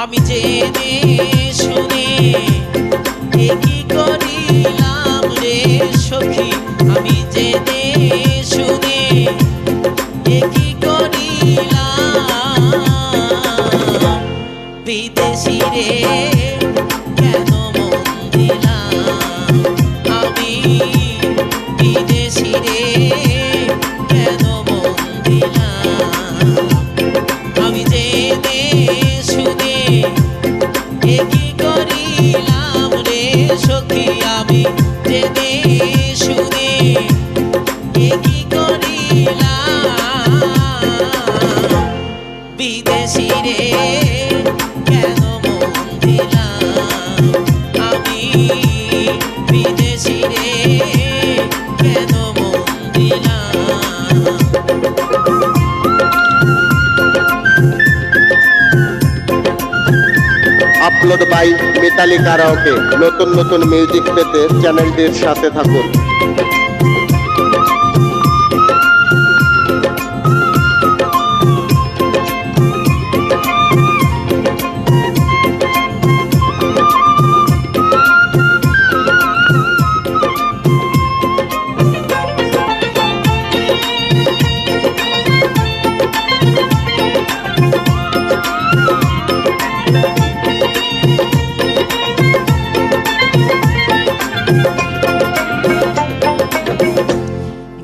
আমি জেনে followed by Metali নতুন নতুন মিউজিক পেতে চ্যানেলটির সাথে থাকুন।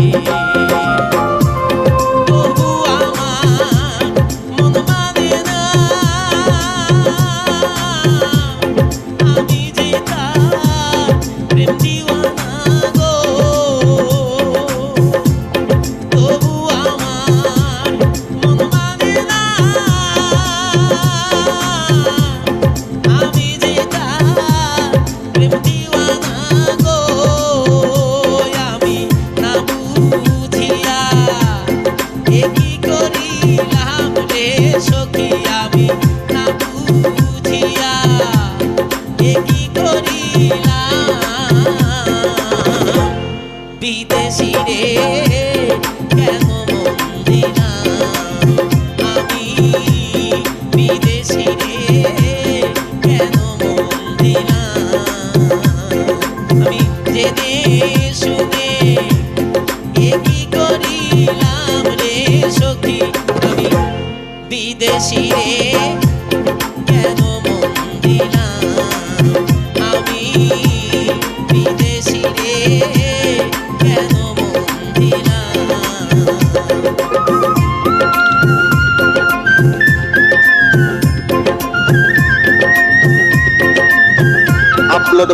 아!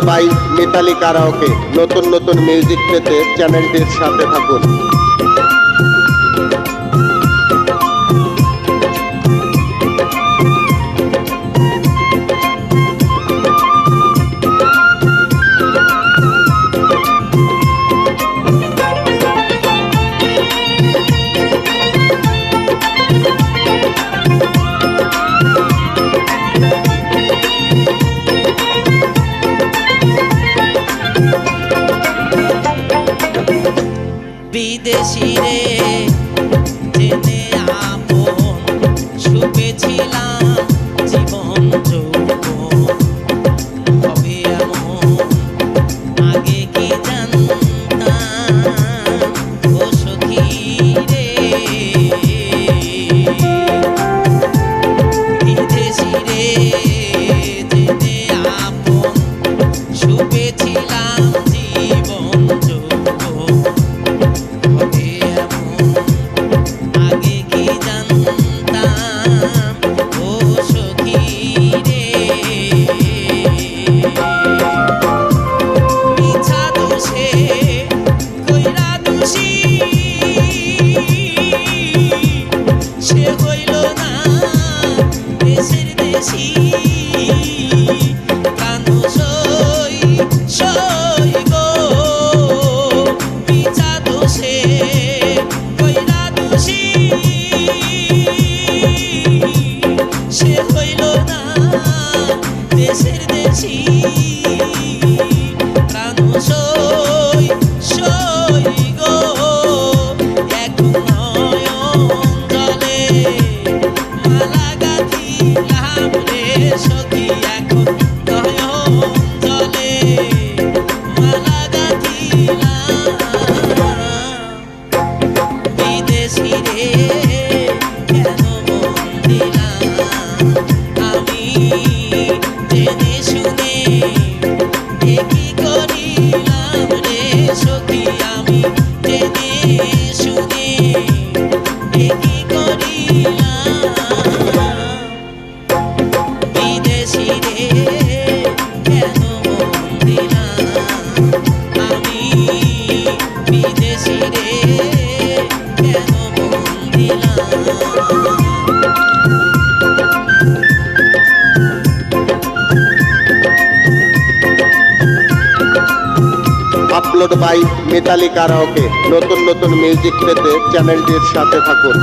By Mitali karaoke. নতুন নতুন মিউজিক পেতে চ্যানেলটির সাথে থাকুন। 起来。এপিসোড বাই মেটালিকারাওকে নতুন নতুন মিউজিক পেতে চ্যানেলটির সাথে থাকুন।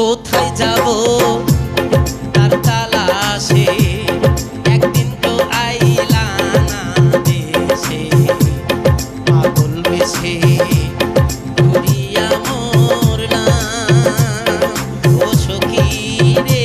কোথায় যাব? তার তালাশে একদিন তো আইলা দেশে। পাগল বেশে ঘুরিয়া মরলাম। ও সখী রে